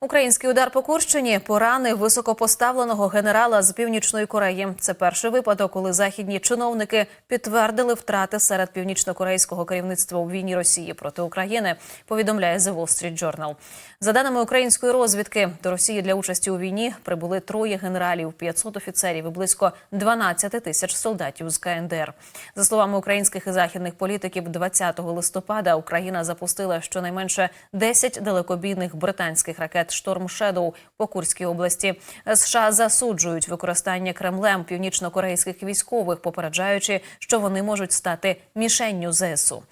Український удар по Курщині поранив високопоставленого генерала з північної Кореї. Це перший випадок, коли західні чиновники підтвердили втрати серед північно-корейського керівництва у війні Росії проти України. Повідомляє The Wall Street Journal. За даними української розвідки, до Росії для участі у війні прибули троє генералів, 500 офіцерів і близько 12 тисяч солдатів з КНДР. За словами українських і західних політиків, 20 листопада Україна запустила щонайменше 10 далекобійних британських ракет Шторм Шедоу по Курській області. США засуджують використання Кремлем північно-корейських військових, попереджаючи, що вони можуть стати мішенню ЗСУ.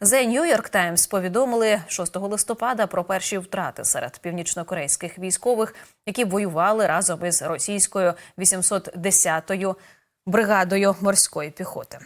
The New York Times повідомили 6 листопада про перші втрати серед північно-корейських військових, які воювали разом із російською 810-ю бригадою морської піхоти.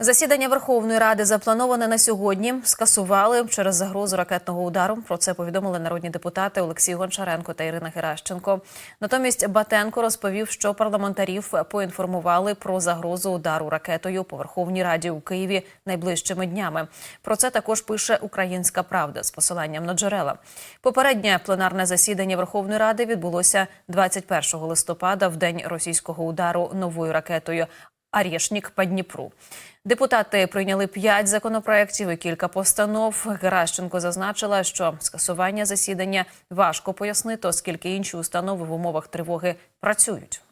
Засідання Верховної Ради заплановане на сьогодні. Скасували через загрозу ракетного удару. Про це повідомили народні депутати Олексій Гончаренко та Ірина Геращенко. Натомість Батенко розповів, що парламентарів поінформували про загрозу удару ракетою по Верховній Раді у Києві найближчими днями. Про це також пише Українська Правда з посиланням на джерела. Попереднє пленарне засідання Верховної Ради відбулося 21 листопада в день російського удару новою ракетою. Арєшнік по Дніпру. Депутати прийняли п'ять законопроєктів і кілька постанов. Геращенко зазначила, що скасування засідання важко пояснити, оскільки інші установи в умовах тривоги працюють.